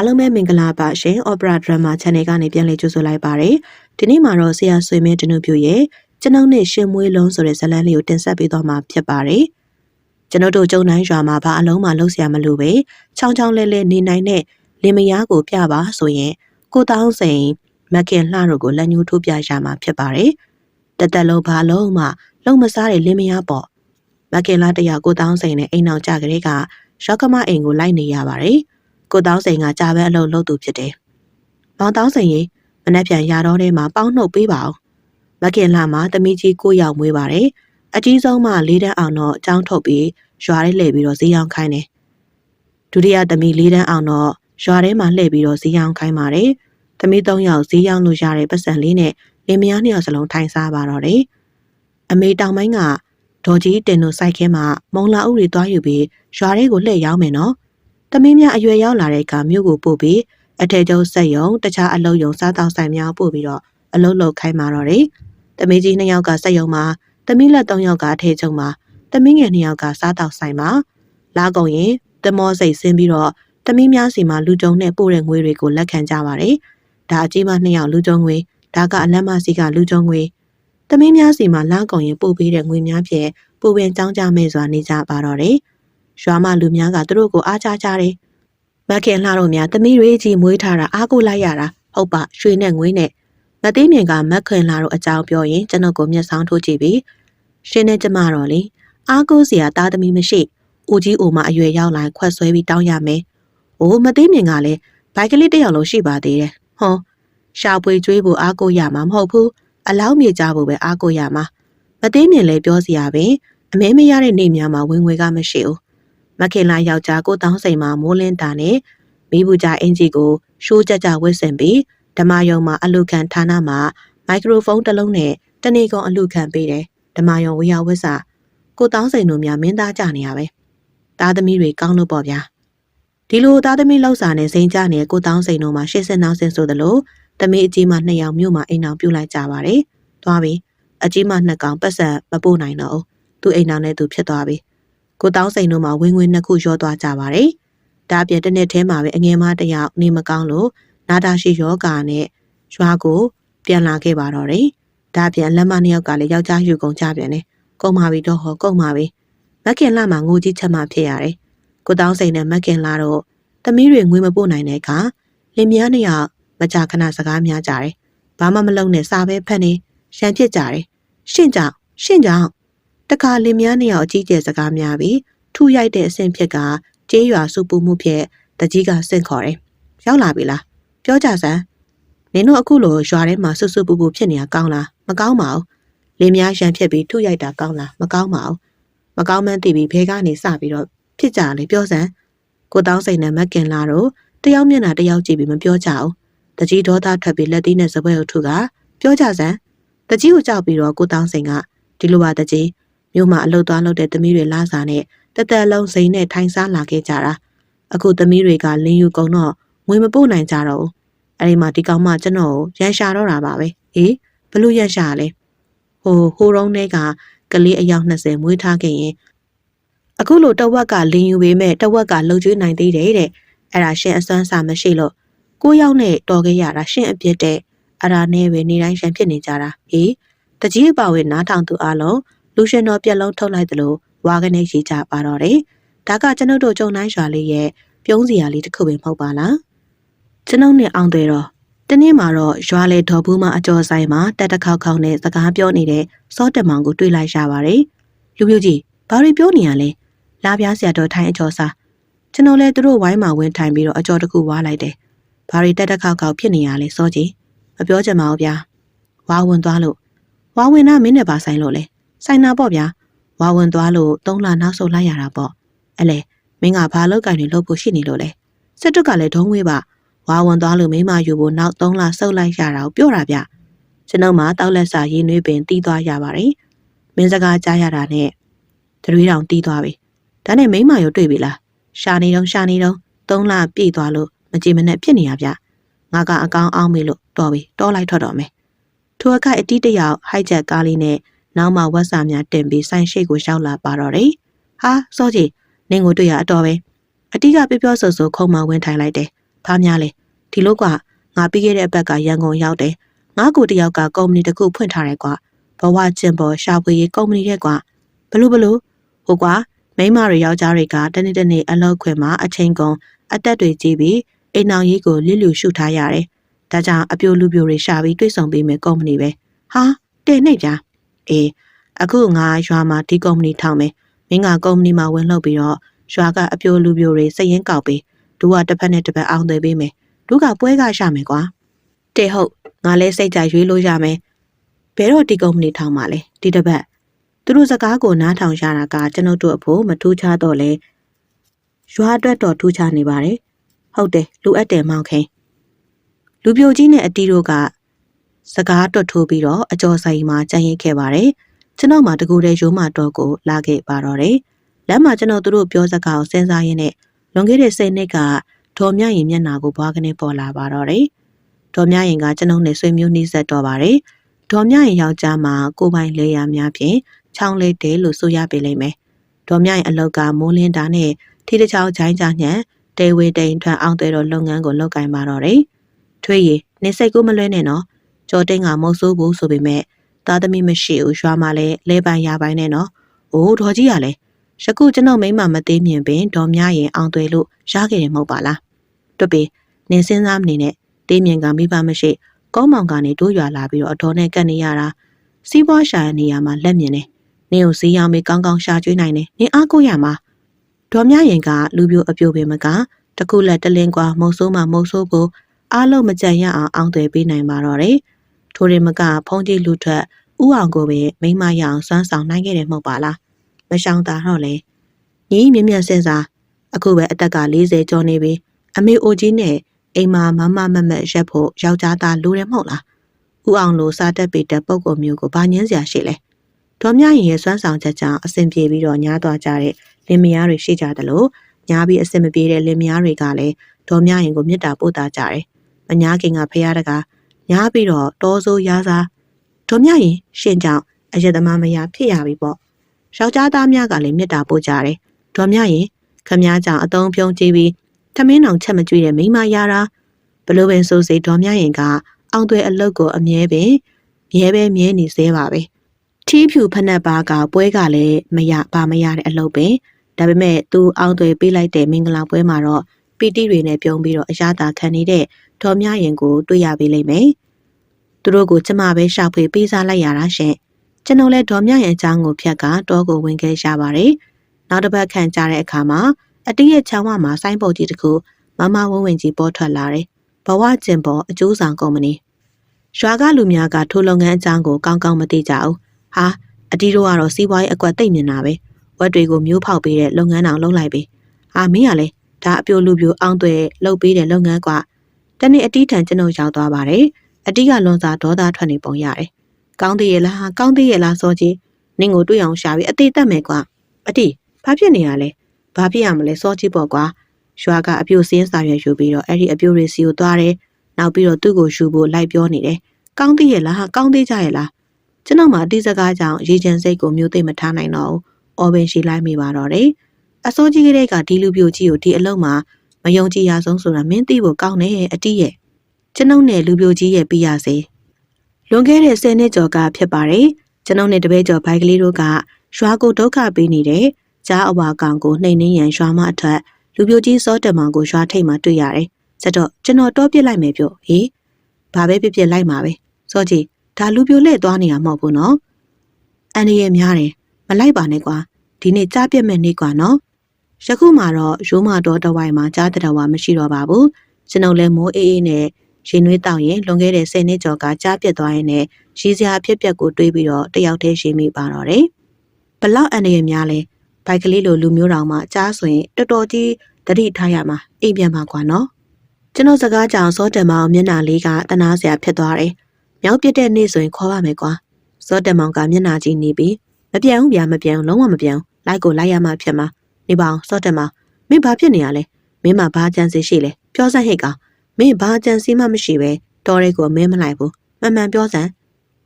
အားလုံးပဲမင်္ဂလာပါရှင် Opera Drama Channel ကနေပြန်လည်ကြိုဆိုလိုက်ပါရစေဒီနေ့မှာတော့ဆရာဆွေမင်းတနုပြရဲ့ကျွန်ုပ်နဲ့ရှင်မွေးလုံးဆိုတဲ့ဇာတ်လမ်းလေးကိုတင်ဆက်ပေးသွားမှာဖြစ်ပါတယ်ကျွန်ုပ်တို့ကျုံတိုင်းရွာမှာဘာအလုံးမှလုံးဆရာမလို့ပဲချောင်းချောင်းလဲလဲနေနိုင်တဲ့လင်မယားကိုပြပါဆိုရင်ကိုတောင်းစိန်မခင်လှတို့ကိုလက်ညှိုးထိုးပြရမှာဖြစ်ပါတယ်တသက်လုံးဘာလုံးမှလုံးမစားတဲ့လင်မယားပေါ့မခင်လှတရကိုတောင်းစိန်နဲ့အိမ်အောင်ကြကလေးကရောက်ကမအိမ်ကိုလိုက်နေရပါတယ် ကိုတောင်းစိန်ကကြာပန်းအလုပ်လုပ်သူဖြစ်တယ်မောင်တောင်းစိန်ရေမနှက်ပြန်ရတော့ထဲမှာပေါင်းနှုတ်ပေးပါအောင်မခင်လှမှာတမီကြီးကိုရောက်မွေးပါတယ်အကြီးဆုံးမှလေးတန်းအောင်တော့အကြောင်းထုတ်ပြီးရွာထဲလှည့်ပြီးတော့ဈေးရောင်းခိုင်းတယ်ဒုတိယသမီးလေးတန်းအောင်တော့ရွာထဲမှာလှည့်ပြီးတော့ဈေးရောင်းခိုင်းပါတယ်သမီး၃ယောက်ဈေးရောင်းလို့ရတဲ့ပတ်စံလေးနဲ့လင်မယားနှစ်ယောက်စလုံးထိုင်စားပါတော့တယ်အမေတောင်ပိုင်းကဒေါ်ကြီးတင်တို့စိုက်ခဲမှာမုံလာဥတွေတွားယူပြီးရွာထဲကိုလှည့်ရောက်မယ်နော်။ သမီးများအရွယ်ရောက်လာတဲ့အခါမြို့ကိုပို့ပြီးအထက်ကျုံစက်ယုံတခြားအလုပ်ယုံစားတောက်ဆိုင်များပို့ပြီးတော့အလုပ်လုပ်ခိုင်းมาတော့တယ်။သမီးကြီးနှစ်ယောက်ကစက်ယုံမှာသမီးလက်သုံးယောက်ကအထက်ကျုံမှာသမီးငယ်နှစ်ယောက်ကစားတောက်ဆိုင်မှာလာကုန်ရင်တမောစိတ်ဆင်းပြီးတော့သမီးများစီမှာလူကြုံနဲ့ပို့တဲ့ငွေတွေကိုလက်ခံကြပါတယ်။ဒါအကြီးမနှစ်ယောက်လူကြုံငွေဒါကအလတ်မစီကလူကြုံငွေသမီးများစီမှာလာကုန်ရင်ပို့ပေးတဲ့ငွေများဖြင့်ပူပင်ကြောင်းကြမဲ့စွာနေကြပါတော့တယ်။ ရွာမလူများကသူတို့ကိုအားချကြတယ်။မခင်လှတို့များသမီးတွေကြီးမွေးထားတာအားကိုလိုက်ရတာဟုတ်ပါရွှေနဲ့ငွေနဲ့မသိမြင်ကမခင်လှတို့အကြောင်းပြောရင်ကျွန်တော်ကိုမျက်စောင်းထိုးကြည့်ပြီးရှင်နဲ့ကျမတော့လေအားကိုစရာသားသမီးမရှိဦးကြီးအိုမအရွယ်ရောက်လာခွက်ဆွဲပြီးတောင်းရမယ်။အိုးမသိမြင်ကလည်းဘိုက်ကလေးတစ်ယောက်လုံးရှိပါသေးတယ်။ဟောရှာပွေကျွေးဖို့အားကိုရမှာမဟုတ်ဘူး။အလောင်းမြေကြဖို့ပဲအားကိုရမှာ။မသိမြင်လဲပြောစရာပဲအမဲမရတဲ့နေများမှာဝင်ငွေကမရှိဘူး မခင်လာယောက်ျားကိုတောင်းစိန်မှာမိုးလင်းတာနဲ့မိဘူးကြအင်ဂျီကိုရှိုးကြကြဝစ်ဆင်ပြီးဓမ္မယုံမှာအလူခံဌာနမှာမိုက်ခရိုဖုန်းတစ်လုံးနဲ့တနေကုန်အလူခံပေးတယ်ဓမ္မယုံဝေယဝစ်စာကိုတောင်းစိန်တို့များမင်းသားကြနေရပဲသားသမီးတွေကောင်းလို့ပေါ့ဗျာဒီလိုသားသမီးလောက်စာနဲ့စိန်ကြနေတဲ့ကိုတောင်းစိန်တို့မှာရှစ်စင်နောက်စင်ဆိုသလိုသမီးအကြီးမနှစ်ယောက်မြို့မှာအိမ်အောင်ပြုတ်လိုက်ကြပါတယ်သွားပြီအကြီးမနှစ်ကောင်ပတ်စံမပို့နိုင်တော့ဘူးသူ့အိမ်နောက်နဲ့သူဖြစ်သွားပြီ ကိုတောင်းစိန်တို့မှာဝင်းဝင်းနှစ်ခုရောသွားကြပါတယ်ဒါအပြင်တစ်နှစ်ထဲမှာပဲအငယ်မတစ်ယောက်နေမကောင်းလို့နာတာရှိယောဂါနဲ့ရွာကိုပြန်လာခဲ့ပါတော့တယ်ဒါအပြင်လက်မနှစ်ယောက်ကလည်းယောက်ျားယူကုန်ကြပြန်တယ်ကုန်ပါပြီတော့ဟောကုန်ပါပြီမက်ခင်လာမှာငိုကြီးချက်မှဖြစ်ရတယ်ကိုတောင်းစိန်နဲ့မက်ခင်လာတော့သမီးတွေငွေမပို့နိုင်တဲ့အခါလင်မယားနှစ်ယောက်မကြာခဏစကားများကြတယ်ဘာမှမလုပ်နဲ့စာပဲဖတ်နေရန်ဖြစ်ကြတယ်ရှင့်ကြောင့်ရှင့်ကြောင့် တခါလင်မယားနှစ်ယောက်အကြီးကျယ်စကားများပြီးထူရိုက်တဲ့အဆင့်ဖြစ်ကကျေးရွာစုပူမှုဖြင့်တကြီးကဆင့်ခေါ်တယ်။ရောက်လာပြီလား။ပြောကြစမ်း။နင်တို့အခုလိုရွာထဲမှာဆွဆွပူပူဖြစ်နေတာကောင်းလား။မကောင်းပါဘူး။လင်မယားရန်ဖြစ်ပြီးထူရိုက်တာကောင်းလား။မကောင်းပါဘူး။မကောင်းမှန်းသိပြီးဘဲကနေစပြီးတော့ဖြစ်ကြလေပြောစမ်း။ကိုတောင်းစိန်နဲ့မက်ကင်လာတော့တယောက်မျက်နှာတယောက်ကြည့်ပြီးမပြောကြဘူး။တကြီးဒေါသထွက်ပြီးလက်သီးနဲ့စပွဲကိုထုကပြောကြစမ်း။တကြီးကိုကြောက်ပြီးတော့ကိုတောင်းစိန်ကဒီလိုပါတကြီး မြို့မှာအလုပ်သွားလုပ်တဲ့သမီးတွေလာစားနဲ့တသက်လုံးစိန်နဲ့ထိုင်စားလာခဲ့ကြတာအခုသမီးတွေကလင်းယူကုန်တော့ငွေမပို့နိုင်ကြတော့ဘူးအဲ့ဒီမှာဒီကောင်မကျွန်တော်ကိုရန်ရှာတော့တာပါပဲဟေးဘလို့ရန်ရှာလဲဟိုဟိုတုံးတွေကကလေးအယောက်20မွေးထားခဲ့ရင်အခုလိုတဝက်ကလင်းယူပေးမဲ့တဝက်ကလှုပ်ကျွေးနိုင်သေးတယ်တဲ့အဲ့ဒါရှင်အစွမ်းစာမရှိလို့ကိုယောက်နဲ့တော်ခဲ့ရတာရှင်အပြစ်တဲ့အဲ့ဒါနဲ့ပဲနေတိုင်းရန်ဖြစ်နေကြတာဟေးတကြီးအပါဝင်နားထောင်သူအလုံး လူရှင်တော်ပြက်လုံးထုတ်လိုက်သလိုဝါကနေရေးကြပါတော့တယ်။ဒါကကျွန်ုပ်တို့ကြုံတိုင်းရွာလေးရဲ့ပြုံးစရာလေးတစ်ခုပဲမဟုတ်ပါလား။ကျွန်ုပ်နဲ့အောင်တွေတော့တနေ့မှာတော့ရွာလေဒေါ်ဘူးမအကျော်ဆိုင်မှာတက်တခေါက်ခေါက်နဲ့စကားပြောနေတဲ့စောတမောင်ကိုတွေ့လိုက်ရပါတယ်။လူမျိုးကြီးဘာတွေပြောနေရလဲ။လာပြားဆရာတော်ထိုင်းအကျော်စားကျွန်တော်လည်းသူတို့ဝိုင်းမှာဝင်ထိုင်ပြီးတော့အကျော်တစ်ခုဝါလိုက်တယ်။ဘာတွေတက်တခေါက်ခေါက်ဖြစ်နေရလဲစောကြီးမပြောချင်ပါဘူးဗျာ။ဝါဝင်သွားလို့ဝါဝင်နာမင်းနဲ့ပါဆိုင်လို့လေ။ ဆိုင်နာပေါ့ဗျာဝါဝင်သွားလို့သုံးလနောက်ဆုတ်လိုက်ရတာပေါ့အလဲမင်းကဘာလောက်ကင်တွေလုပ်ဖို့ရှိနေလို့လဲစစ်တုကလည်းဒုံးဝေးပါဝါဝင်သွားလို့မိမယူဖို့နောက်သုံးလဆုတ်လိုက်ရတာကိုပြောတာဗျကျွန်ုပ်မှတောက်လက်စာရင်းနှွေးပင်တီးသွားရပါတယ်မင်းစကားကြားရတာနဲ့တရွေးတောင်တီးသွားပြီဒါနဲ့မိမရောတွေ့ပြီလားရှာနေတော့ရှာနေတော့သုံးလပြည့်သွားလို့မကြည်မနဲ့ဖြစ်နေရဗျငါကအကောင်းအောင်မေးလို့တော်ပြီတောလိုက်ထွက်တော့မယ်ထိုအခါအတီးတယောက်ဟိုက်ချက်ကားလေးနဲ့ နောက်မှဝက်စာများတင်ပြီးဆိုင်ရှိကိုရောက်လာပါတော့တယ်။ဟာစောကြီးနင်းကိုတွေ့ရအတော်ပဲ။အတီးကပြပြောဆိုဆိုခုံမဝင်ထိုင်လိုက်တယ်။ဘာများလဲ။ဒီလိုကငါပြီးခဲ့တဲ့အပတ်ကရန်ကုန်ရောက်တယ်။ငါကိုတယောက်ကကုမ္ပဏီတစ်ခုဖွင့်ထားတယ်ကွာ။ဘဝကျင်ပေါ်ရှာဖွေရေးကုမ္ပဏီတဲ့ကွာ။ဘလို့ဘလို့ဟိုကွာမိန်းမတွေယောက်ျားတွေကတနေ့တနေ့အလောက်ခွင်မှာအချိန်ကုန်အသက်တွေကြီးပြီးအိမ်အောင်ရေးကိုလစ်လျူရှုထားရတယ်။ဒါကြောင့်အပြိုလူပြိုတွေရှာပြီးတွေ့ဆုံပေးမယ်ကုမ္ပဏီပဲ။ဟာတဲ့နေကြ။ အေးအခုငါရွာမှာဒီကုမ္ပဏီထောင်မယ်။မင်းကကုမ္ပဏီမှာဝင်လုပ်ပြီးတော့ရွာကအပြိုလူပြိုတွေစည်ရင်ကောက်ပြီးသူကတစ်ဖက်နဲ့တစ်ဖက်အောင်သွေးပေးမယ်။သူကပွဲကရှာမယ်ကွာ။တဲ့ဟုတ်ငါလဲစိတ်ကြရွေးလို့ရမယ်။ဘယ်တော့ဒီကုမ္ပဏီထောင်မှာလဲဒီတစ်ပတ်သူတို့စကားကိုနားထောင်ရတာကကျွန်ုပ်တို့အဖို့မထူးခြားတော့လဲရွာအတွက်တော့ထူးခြားနေပါတယ်ဟုတ်တယ်လူအပ်တယ်မောင်ခင်လူပြိုကြီးနဲ့အတီးတို့က စကားတွတ်ထိုးပြီးတော့အကျော်ဆိုင်မှာကြံ့ရိတ်ခဲ့ပါတယ်ကျွန်တော်မှတကူတဲ့ရိုးမတော်ကိုလာခဲ့ပါတော့တယ်လမ်းမှာကျွန်တော်တို့ပြောစကားကိုစဉ်းစားရင်းနဲ့လွန်ခဲ့တဲ့၁၀နှစ်ကဒေါ်မြရင်မျက်နာကိုဘွားကနေပေါ်လာပါတော့တယ်ဒေါ်မြရင်ကကျွန်ုပ်နဲ့ဆွေမျိုးနှိစက်တော့ပါတယ်ဒေါ်မြရင်ယောက်ျားမှာကိုပိုင်လေယာများဖြင့်ချောင်းလေးတဲလို့ဆိုရပေလိမ့်မယ်ဒေါ်မြရင်အလောက်ကမိုးလင်းတာနဲ့ထီတချောင်းချိုင်းချညံတေဝေတိန်ထွန်းအောင်တဲ့တော့လုပ်ငန်းကိုလုပ်ကင်ပါတော့တယ်ထွေးရည်နေစိတ်ကိုမလွဲနဲ့နော် ကျော်တင်းကမုတ်ဆိုးဘူးဆိုပေမဲ့သားသမီးမရှိဘူးရွာမှာလည်းလဲပိုင်ရပိုင်နဲ့နော်အိုးဒေါ်ကြီးကလည်းယခုကျွန်တော်မိမမသေးမြင်ပင်ဒေါ်မြရင်အောင်သွေလို့ရခဲ့တယ်မဟုတ်ပါလားတွတ်ပေနင်းစင်းစားမနေနဲ့တေးမြင်ကမိဘမရှိကောင်းမောင်ကနေတို့ရွာလာပြီးတော့အတော်နဲ့ကတ်နေရတာစီးပွားရှာတဲ့နေရာမှာလက်မြင်နေနင်းကိုစီးရောင်းပြီးကောင်းကောင်းရှာကျွေးနိုင်တယ်နင်းအားကိုရမှာဒေါ်မြရင်ကလူပြိုအပြိုပင်မကတခုလက်တလင်းကွာမုတ်ဆိုးမှမုတ်ဆိုးကိုအားလုံးမကြံရအောင်အောင်းသွေပေးနိုင်ပါတော့တယ် ထိုရင်မကဖုံးကြီးလူထွက်ဥအောင်ကိုပဲမိမရအောင်စွမ်းဆောင်နိုင်ခဲ့တယ်မဟုတ်ပါလားမရှောင်တာတော့လေညီမြင့်မြတ်စင်စားအခုပဲအသက်က40ကျော်နေပြီအမေအိုကြီးနဲ့အိမ်မှာမမမမက်ရက်ဖို့ယောက်ျားသားလိုတယ်မဟုတ်လားဥအောင်လိုစားတက်ပေတဲ့ပုံကုမျိုးကိုဘာညင်းစရာရှိလဲဒေါ်မြရင်ရဲ့စွမ်းဆောင်ချက်ကြောင့်အဆင်ပြေပြီးတော့ညားသွားကြတဲ့လင်မယားတွေရှိကြတယ်လို့ညားပြီးအဆင်မပြေတဲ့လင်မယားတွေကလည်းဒေါ်မြရင်ကိုမေတ္တာပို့တာကြတယ်မညာခင်ကဖះတက ညားပြီးတော့တောဆိုးရားစားဒေါ်မြရင်ရှင်ကြောင့်အယက်သမားမယားဖြစ်ရပြီပေါ့ယောက်ျားသားများကလည်းမေတ္တာပို့ကြတယ်ဒေါ်မြရင်ခမည်းကြောင့်အတုံးပြုံးကြည့်ပြီးသမင်းအောင်ချက်မကြွေးတဲ့မိမယားတာဘလို့ပင်ဆိုစိဒေါ်မြရင်ကအောင်သွဲအလုတ်ကိုအမြဲပင်မြဲပဲမြဲနေသေးပါပဲထီးဖြူဖက်နှက်ပါကပွဲကလည်းမရပါမရတဲ့အလုပ်ပဲဒါပေမဲ့သူအောင်သွဲပေးလိုက်တဲ့မင်္ဂလာပွဲမှာတော့ ပီတိတွေနဲ့ပြုံးပြီးတော့အရသာခံနေတဲ့ဒေါ်မြရင်ကိုတွေ့ရပေးလိမ့်မယ်သူတို့ကိုကျမပဲရှာဖွေပေးစားလိုက်ရတာရှင်ကျွန်တော်လည်းဒေါ်မြရင်အကြောင်းကိုဖြတ်ကတောကိုဝင်ခဲ့ရပါတယ်နောက်တစ်ပတ်ခန့်ကြာတဲ့အခါမှာအတီးရဲ့ချောင်းဝမှာဆိုင်းပုတ်ကြီးတစ်ခုမမဝင်းဝင်ကြီးပေါ်ထွက်လာတယ်ဘဝကျင်ပေါ်အကျိုးဆောင်ကုမ္ပဏီရွာကလူများကထိုလုပ်ငန်းအကြောင်းကိုကောင်းကောင်းမသိကြဘူးဟာအတီးတို့ကတော့စီးပွားရေးအကွက်သိမ့်မြင်တာပဲဝက်တွေကိုမျိုးဖောက်ပေးတဲ့လုပ်ငန်းအောင်လုပ်လိုက်ပြီအာမင်းကလည်း ဒါအပြိုလူပြိုအောင်သွဲလုပ်ပေးတဲ့လုပ်ငန်းကွာတနေ့အတီးထန်ကျွန်တော်ရောက်သွားပါတယ်အတီးကလွန်စာဒေါသထွက်နေပုံရတယ်ကောင်းသေးရဲ့လားကောင်းသေးရဲ့လားစောကြီးနင့်ကိုတွေ့အောင်ရှာပြီးအသေးတက်မယ်ကွာအတီးဘာဖြစ်နေရလဲဘာဖြစ်ရမလဲစောကြီးပေါ့ကွာရွာကအပြိုစင်းစာရွက်ယူပြီးတော့အဲ့ဒီအပြိုတွေစီကိုသွားတယ်နောက်ပြီးတော့သူ့ကိုယူဖို့လိုက်ပြောနေတယ်ကောင်းသေးရဲ့လားကောင်းသေးကြရဲ့လားကျွန်တော်မှအတီးစကားကြောင့်ရေချင်စိတ်ကိုမျိုးသိမထားနိုင်တော့ဘူးအော်ပင်ရှိလိုက်မိပါတော့တယ် အစိုးကြီးကလေးကဒီလူပြိုကြီးကိုဒီအလုံးမှာမယုံကြည်ရဆုံးဆိုတာမင်းသိဖို့ကောင်းတယ်အတီးရဲ့ကျွန်ုပ်နဲ့လူပြိုကြီးရဲ့ပြရစေလွန်ခဲ့တဲ့10နှစ်ကျော်ကဖြစ်ပါတယ်ကျွန်ုပ်နဲ့တပည့်ကျော်ဘိုက်ကလေးတို့ကရွာကိုဒုက္ခပေးနေတဲ့ကြားအဝါကောင်ကိုနှိမ်နှင်းရန်ရွာမအထက်လူပြိုကြီးစောတမောင်ကိုရွာထိတ်မှတွေ့ရတယ်။ဆက်တော့ကျွန်တော်တော့ပြစ်လိုက်မယ်ပြော။ဟေးဘာပဲပြစ်ပြစ်လိုက်မှာပဲ။စောကြီးဒါလူပြိုလှည့်သွားနေတာမဟုတ်ဘူးနော်။အန်ဒီရဲ့များတယ်မလိုက်ပါနဲ့ကွာ။ဒီနေ့ကြားပြစ်မဲ့နေ့ကွာနော်။ ယခုမှတော့ရိုးမတော်တဝိုင်မှာကြားတဲ့တော်မရှိတော့ပါဘူး။ကျွန်ုပ်လည်းမိုးအေးအေးနဲ့ရင်နွေးတောက်ရင်လွန်ခဲ့တဲ့10နှစ်ကျော်ကကြားပြစ်သွားရင်လည်းရီးစရာအဖြစ်ပြက်ကိုတွေးပြီးတော့တယောက်တည်းရှိမိပါတော့တယ်။ဘလောက်အန်ဒီရဲ့များလဲ။ဘိုက်ကလေးလိုလူမျိုးတော်မှကြားဆိုရင်တော်တော်ကြီးတတိထားရမှာအိမ်ပြန်ပါကွာနော်ကျွန်တော်စကားကြောင်စောတမောင်မျက်နှာလေးကတနာစရာဖြစ်သွားတယ်မြောက်ပြတဲ့နေ့ဆိုရင်ခေါ်ပါမယ်ကွာစောတမောင်ကမျက်နှာကြီးနေပြီးမပြောင်းဘူးဗျာမပြောင်းလုံးဝမပြောင်းလိုက်ကိုလိုက်ရမှဖြစ်မှာ နေပါအောင်စောတမောင်မင်းဘာဖြစ်နေရလဲမင်းမဘာကြံစီရှိလဲပြောစမ်းဟိတ်ကောင်မင်းဘာကြံစီမှမရှိပဲတော်ရဲကိုမင်းမလိုက်ဘူးမှန်မှန်ပြောစမ်း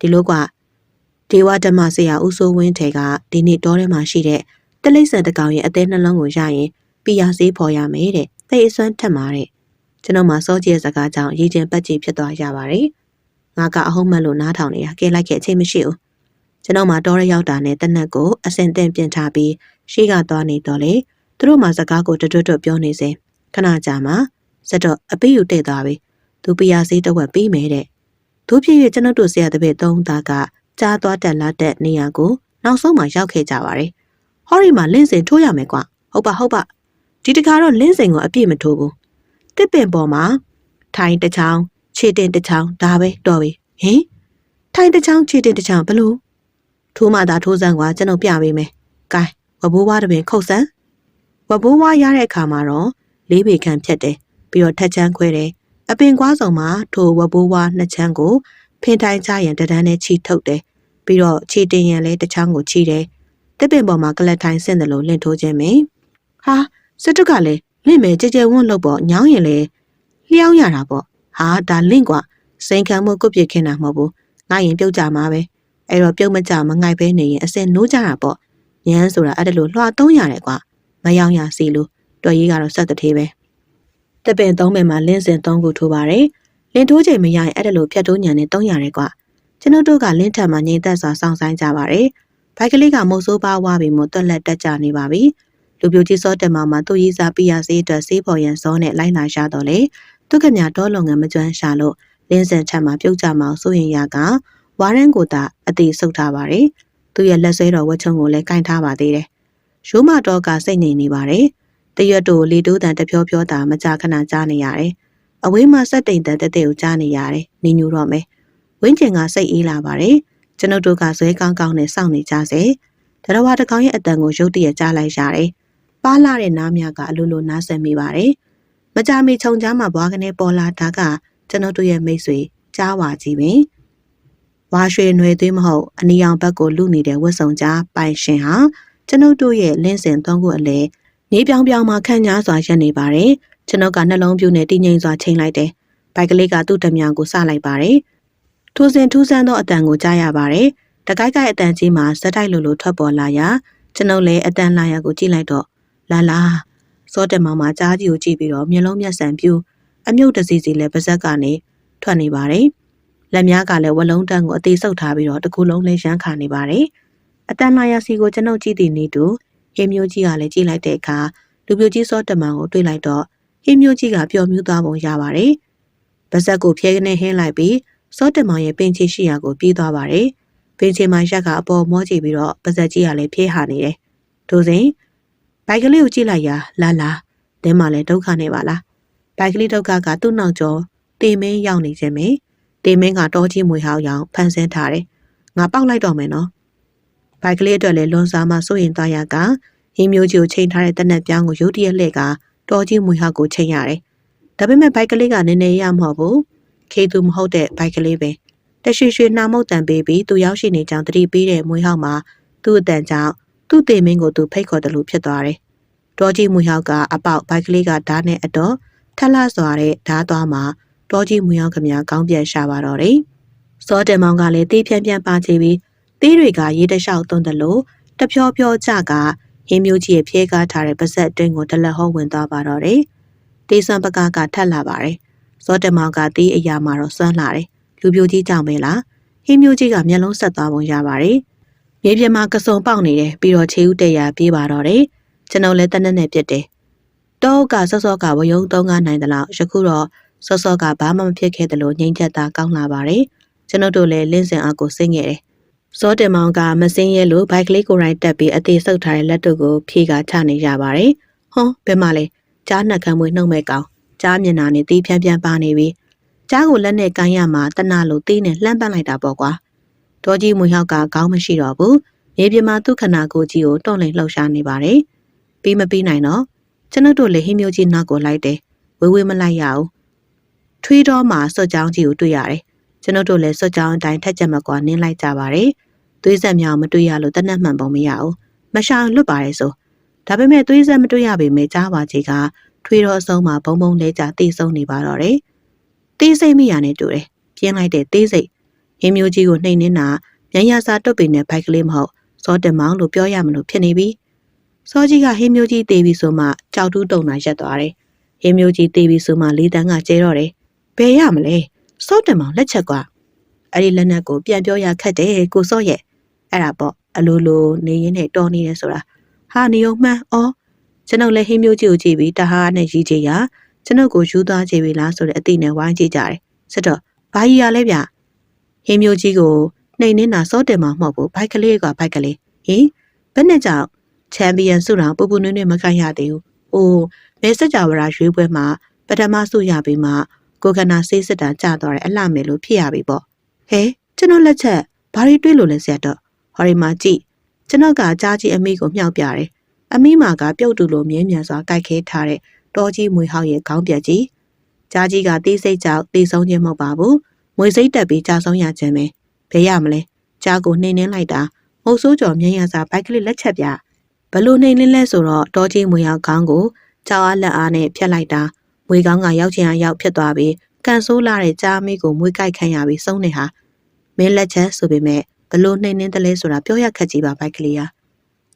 ဒီလိုကဒေဝဓမ္မဆရာဦးစိုးဝင်းထေကဒီနေ့တော်ထဲမှာရှိတဲ့တလိษံတကောင်ရဲ့အသေးနှလုံးကိုရရင်ပြရစေးဖော်ရမယ်တဲ့သိအစွမ်းထက်မှာတဲ့ကျွန်တော်မှစောကြီးရဲ့စကားကြောင့်ရည်ကျင်ပတ်ကြည်ဖြစ်သွားရပါတယ်ငါကအဟုတ်မှတ်လို့နားထောင်နေတာကဲလိုက်ခဲ့အချိန်မရှိဘူး ကျွန်တော်မှတော်ရရောက်တာနဲ့တနက်ကိုအစင်တင်ပြင်ထားပြီးရှေ့ကသွားနေတော့လေသူတို့မှစကားကိုတွတ်တွတ်ပြောနေစဉ်ခဏကြာမှစက်တော့အပိယူတဲ့သွားပြီသူပြရစေးတစ်ဝက်ပြီးမယ်တဲ့သူဖြစ်၍ကျွန်တော်တို့ဆရာတပည့်သုံးသားကကြားသွားတက်လာတဲ့နေရာကိုနောက်ဆုံးမှရောက်ခဲ့ကြပါတယ်ဟောဒီမှာလင်းစင်ထိုးရမယ်ကွာဟုတ်ပါဟုတ်ပါဒီတခါတော့လင်းစင်ကိုအပြည့်မထိုးဘူးတစ်ပင်ပေါ်မှာထိုင်တစ်ချောင်းခြေတင်တစ်ချောင်းဒါပဲတော်ပြီဟင်ထိုင်တစ်ချောင်းခြေတင်တစ်ချောင်းဘလို့ ထိုးမှသာထိုးစမ်းကွာကျွန်တော်ပြပေးမယ်ကဲဝဘိုးဝါးတပင်ခုတ်စမ်းဝဘိုးဝါးရတဲ့အခါမှာတော့လေးပေခန့်ဖြတ်တယ်ပြီးတော့ထက်ချမ်းခွဲတယ်အပင်ကွားဆောင်မှာထိုဝဘိုးဝါးနှစ်ချမ်းကိုဖင်ထိုင်ချရန်တဒန်းနဲ့ချီထုတ်တယ်ပြီးတော့ခြေတင်ရန်လဲတစ်ချောင်းကိုချီတယ်တစ်ပင်ပေါ်မှာကလတ်ထိုင်ဆင့်တယ်လို့လင့်ထိုးခြင်းမင်းဟာစစ်တုကလည်းလင့်မယ်ကြဲကြဲဝွန့်လို့ပေါ့ညောင်းရင်လေလျှောင်းရတာပေါ့ဟာဒါလင့်ကွာစိန်ခံမှုကုတ်ပြစ်ခင်းတာမဟုတ်ဘူးငါရင်ပြုတ်ကြမှာပဲ အဲ့တော့ပြုတ်မကြမငိုက်ပဲနေရင်အစင်နိုးကြတာပေါ့ညမ်းဆိုတာအဲ့ဒါလို့လွှာသုံးရတယ်ကွာမယောင်ရစီလို့တော်ကြီးကတော့ဆက်တသေးပဲတပင်သုံးပင်မှာလင်းစင်သုံးခုထိုးပါတယ်လင်းထိုးချိန်မရရင်အဲ့ဒါလို့ဖြတ်တိုးညံနဲ့သုံးရတယ်ကွာကျွန်တို့တို့ကလင်းထက်မှငြိမ်သက်စွာစောင့်ဆိုင်ကြပါတယ်ဘိုက်ကလေးကမုတ်ဆိုးပါဝါပြီးမှတွက်လက်တက်ကြနေပါပြီလူပြိုကြီးစောတက်မှာမှသူ့ရေးစားပြရစေးအတွက်စေးပေါ်ရန်စောနဲ့လိုက်လာရှာတော့လေသူကမြတော်လုံငန်းမကျွမ်းရှာလို့လင်းစင်ထက်မှာပြုတ်ကြမအောင်စိုးရင်ရက ဝါရန်ကိုသာအသေးဆုပ်ထားပါတယ်သူရဲ့လက်ဆွဲတော်ဝတ်ချုံကိုလည်းကင်ထားပါသေးတယ်ရိုးမတော်ကစိတ်ငြိမ်နေပါတယ်တရွတ်တို့လေတိုးတန်တဖြောဖြောတာမကြခဏကြားနေရတယ်အဝေးမှာစက်တိန်တန်တက်တဲ့ကိုကြားနေရတယ်နင်းညူတော့မယ်ဝင်းကျင်ကစိတ်အေးလာပါတယ်ကျွန်ုပ်တို့ကဇွဲကောင်းကောင်းနဲ့စောင့်နေကြစေတရဝါတကောင်ရဲ့အတန်ကိုရုတ်တရက်ကြားလိုက်ရတယ်ပါလာတဲ့နားများကအလိုလိုနားဆက်မိပါတယ်မကြမီခြုံကြားမှာဘွားကနေပေါ်လာတာကကျွန်ုပ်တို့ရဲ့မိတ်ဆွေကြားဝါကြီးပင် ဝါရွှေຫນွေသွေးမဟုတ်အနီအောင်ဘက်ကိုလူနေတဲ့ဝတ်စုံကြားပိုင်ရှင်ဟာကျွန်ုပ်တို့ရဲ့လင်းစင်သုံးခုအလဲနေပြောင်ပြောင်မှာခန့်ညားစွာရက်နေပါတယ်ကျွန်ုပ်ကနှလုံးပြူနဲ့တည်ငြိမ်စွာချိန်လိုက်တယ်ဘိုက်ကလေးကသူ့တမြန်ကိုစလိုက်ပါတယ်ထိုစဉ်ထူးဆန်းသောအတန်ကိုကြားရပါတယ်တကိုက်ကိုက်အတန်ကြီးမှာဇက်တိုက်လိုလိုထွက်ပေါ်လာရာကျွန်ုပ်လည်းအတန်လာရကိုကြည့်လိုက်တော့လာလာစောတက်မောင်မှာကြားကြီးကိုကြည့်ပြီးတော့မျက်လုံးမျက်စံပြူအမြုပ်တစီစီလည်းပါဇက်ကနေထွက်နေပါတယ် လက်များကလည်းဝလုံးတန်းကိုအသေးဆုပ်ထားပြီးတော့တကူလုံးလေးရမ်းခါနေပါတယ်အတန်လာရစီကိုကျွန်ုပ်ကြည့်တည်နေတူဟင်းမျိုးကြီးကလည်းကြည့်လိုက်တဲ့အခါလူပြိုကြီးစောတက်မောင်ကိုတွေ့လိုက်တော့ဟင်းမျိုးကြီးကပျော်မြူးသွားပုံရပါတယ်ပါဇက်ကိုဖြဲကနေဟင်းလိုက်ပြီးစောတက်မောင်ရဲ့ပင်ချီရှိရာကိုပြေးသွားပါတယ်ပင်ချီမှာရက်ကအပေါ်မောကြည့်ပြီးတော့ပါဇက်ကြီးကလည်းဖြဲဟာနေတယ်ထို့စဉ်ဘိုက်ကလေးကိုကြည့်လိုက်ရာလာလာတဲမှာလည်းဒုက္ခနေပါလားဘိုက်ကလေးဒုက္ခကသူ့နောက်ကျော်တေမင်းရောက်နေခြင်းပဲ တေမင်းကတောကြီးမွေဟောင်းရောင်ဖန်ဆင်းထားတယ်ငါပေါက်လိုက်တော့မယ်နော်ဘိုက်ကလေးအတွက်လည်းလွန်စားမှစိုးရင်သွားရကဟင်းမျိုးကြီးကိုချိန်ထားတဲ့တနက်ပြောင်းကိုရုတ်တရက်လှည့်ကတောကြီးမွေဟောက်ကိုချိန်ရတယ်ဒါပေမဲ့ဘိုက်ကလေးကနည်းနည်းရမဟုတ်ဘူးခေသူမဟုတ်တဲ့ဘိုက်ကလေးပဲတရှိရှိနှာမုတ်တန်ပေးပြီးသူရောက်ရှိနေကြောင်းတတိပေးတဲ့မွေးဟောက်မှာသူ့အတန်ကြောင့်သူ့တေမင်းကိုသူဖိတ်ခေါ်တယ်လို့ဖြစ်သွားတယ်။တောကြီးမွေးဟောက်ကအပေါက်ဘိုက်ကလေးကဓာတ်နဲ့အတော့ထက်လာစွာတဲ့ဓာတ်သွားမှာ တောကြီးမွေးဟောက်ကများကောင်းပြန်ရှာပါတော့တယ်။စောတင်မောင်ကလည်းတေးဖြန်းဖြန်းပါချပြီးသေးတွေကရေတလျှောက်သွန်းတယ်လို့တဖြောဖြောကြကဟင်းမျိုးကြီးရဲ့ဖြဲကားထားတဲ့ပါဆက်အတွင်းကိုတလက်ဟောဝင်သွားပါတော့တယ်။တေးစွမ်းပကားကထက်လာပါတယ်။စောတင်မောင်ကတေးအရာမှာတော့စွမ်းလာတယ်။လူပြိုကြီးကြောင့်ပဲလား။ဟင်းမျိုးကြီးကမျက်လုံးဆက်သွားပုံရပါတယ်။မြေပြင်မှာကစုံပေါက်နေတယ်ပြီးတော့ခြေဦးတက်ရပြေးပါတော့တယ်။ကျွန်တော်လည်းတနက်နဲ့ပြစ်တယ်။တောကစောစောကဝယုံသုံးကားနိုင်တယ်လို့ယခုတော့ စောစောကဘာမှမဖြစ်ခဲ့တယ်လို့ငြိမ်သက်သာကောင်းလာပါတယ်။ကျွန်တော်တို့လည်းလင်းစင်အားကိုစိတ်ငယ်တယ်။စောတင်မောင်ကမစင်းရဲလို့ဘိုက်ကလေးကိုယ်တိုင်တက်ပြီးအသေးဆုပ်ထားတဲ့လက်တို့ကိုဖြေကချနေကြပါတယ်။ဟောဘယ်မှလဲကြားနှက်ခံမွေးနှုတ်မဲ့ကောင်ကြားမျက်နှာနဲ့တီးဖြန်းဖြန်းပါနေပြီ။ကြားကိုလက်နဲ့ကိုင်းရမှာတနလို့သေးနဲ့လှမ်းပန်းလိုက်တာပေါ့ကွာ။ဒေါ်ကြီးမွေဟောက်ကခေါင်းမရှိတော့ဘူး။မြေပြင်မှာသူ့ခန္ဓာကိုယ်ကြီးကိုတွန့်လင်လှုပ်ရှားနေပါတယ်။ပြီးမပြီးနိုင်တော့ကျွန်ုပ်တို့လည်းဟင်းမျိုးကြီးနောက်ကိုလိုက်တယ်။ဝေးဝေးမလိုက်ရဘူး။ ထွေးတော်မှာစွတ်ကြောင်းကြီးကိုတွေ့ရတယ်။ကျွန်ုပ်တို့လည်းစွတ်ကြောင်းအတိုင်းထက်ချက်မကွာနင်းလိုက်ကြပါတယ်။သွေးဆက်မြောင်မတွေ့ရလို့တနက်မှန်ပုံမရဘူး။မရှောင်လွတ်ပါတယ်ဆို။ဒါပေမဲ့သွေးဆက်မတွေ့ရပေမဲ့ကြားပါကြီးကထွေးတော်အဆုံးမှာဘုံဘုံလဲကြတိဆုံးနေပါတော့တယ်။တေးစိတ်မိရနဲ့တူတယ်။ပြင်းလိုက်တဲ့တေးစိတ်ဟင်းမျိုးကြီးကိုနှိမ်နေတာမြန်ရစာတွတ်ပင်နဲ့ဘိုက်ကလေးမဟုတ်စောတင်မောင်လို့ပြောရမလို့ဖြစ်နေပြီ။စောကြီးကဟင်းမျိုးကြီးတေးပြီးဆိုမှကြောက်တူးတုံတာရက်သွားတယ်။ဟင်းမျိုးကြီးတေးပြီးဆိုမှလေးတန်းကကျဲတော့တယ် ဘယ်ရမလဲစော့တင်မောင်လက်ချက်ကွာအဲ့ဒီလက်နက်ကိုပြန်ပြောရခက်တယ်ကိုစော့ရဲ့အဲ့ဒါပေါ့အလိုလိုနေရင်းနဲ့တော်နေတယ်ဆိုတာဟာနေုံမှန်းဩကျွန်ုပ်လည်းဟင်းမျိုးကြီးကိုကြည့်ပြီးတဟားနဲ့ရီးကြည့်ရကျွန်ုပ်ကိုယူသွားကြပြီလားဆိုတဲ့အသိနဲ့ဝိုင်းကြည့်ကြတယ်ဆက်တော့ဘာကြီးရလဲဗျဟင်းမျိုးကြီးကိုနှိမ်နေတာစော့တင်မောင်မဟုတ်ဘူးဘိုက်ကလေးကဘိုက်ကလေးဟင်ဘယ်နဲ့ကြောင့်ချန်ပီယံဆုတောင်ပူပူနွေ့နွေ့မခိုင်ရသေးဘူး။အိုးမဲစကြဝဠာရွေးပွဲမှာပထမဆုရပြီးမှ ကိုကနာဆေးစစ်တာကြာသွားတယ်အလှမယ်လို့ဖြစ်ရပြီပေါ့။ဟဲကျွန်တော်လက်ချက်ဘာတွေတွေးလို့လဲဆရာတော့ဟော်ရီမှာကြည့်ကျွန်တော်ကကြားကြီးအမိကိုမြှောက်ပြတယ်။အမိမာကပြုတ်တူလိုမြဲမြံစွာကြိုက်ခဲထားတဲ့တောကြီးမွေဟောက်ရဲ့ခေါင်းပြက်ကြီးကြားကြီးကတီးစိတ်ကြောက်တီးဆုံးခြင်းမဟုတ်ပါဘူး။မွေစိတ်တက်ပြီးကြာဆုံးရခြင်းပဲ။ဘယ်ရမလဲ။ကြားကိုနှိမ်နှင်းလိုက်တာမဟုတ်ဆိုးကြော်မြင်းရစာဘိုက်ကလေးလက်ချက်ပြဘလို့နှိမ်လင်းလဲဆိုတော့တောကြီးမွေရောက်ခေါင်းကိုကြောက်အားလက်အားနဲ့ဖြတ်လိုက်တာ မွေကောင်းကရောက်ချင်အောင်ရောက်ဖြစ်သွားပြီးကန်ဆိုးလာတဲ့ကြားမိကိုမွေကြိုက်ခံရပြီးဆုံးနေဟာမင်းလက်ချက်ဆိုပေမဲ့ဘလို့နှိမ်နှင်းတယ်လဲဆိုတာပြောရခက်ကြီးပါဘိုက်ကလေးဟာ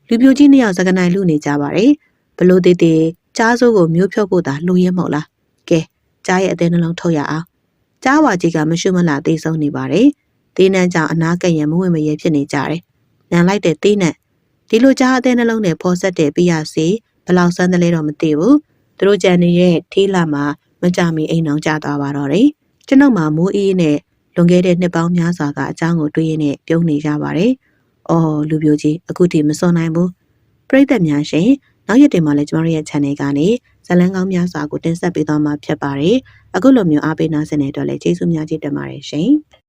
လူပြိုကြီးနှစ်ယောက်စကနိုင်လူနေကြပါတယ်ဘလို့သေးသေးကြားစိုးကိုမျိုးဖြုတ်ဖို့သာလူရဲမဟုတ်လားကဲကြားရဲ့အသေးနှလုံးထုတ်ရအောင်ကြားဝါကြီးကမရှုမလာသေးဆုံးနေပါတယ်သေးနှမ်းကြောင့်အနာကရံမဝင်မရဲဖြစ်နေကြတယ်နန်လိုက်တဲ့သေးနှမ်းဒီလိုကြားအသေးနှလုံးနဲ့ဖော်ဆက်တဲ့ပြရစီဘလောက်ဆန်းတယ်လဲတော့မသိဘူး သူတို့ကြံနေတဲ့ထီးလာမှာမကြမီအိမ်အောင်ကြသွားပါတော့တယ်ကျွန်ုပ်မှာမိုးအေးနဲ့လွန်ခဲ့တဲ့နှစ်ပေါင်းများစွာကအကြောင်းကိုတွေးရင်းနဲ့ပြုံးနေကြပါတယ်အော်လူပြိုကြီးအခုထိမစွန်နိုင်ဘူးပရိသတ်များရှင်နောက်ရက်တွေမှာလည်းကျမတို့ရဲ့ channel ကနေဇလန်းကောင်းများစွာကိုတင်ဆက်ပေးသွားမှာဖြစ်ပါတယ်အခုလိုမျိုးအားပေးနာဆင်တဲ့အတွက်လည်းကျေးဇူးများကြီးတင်ပါတယ်ရှင်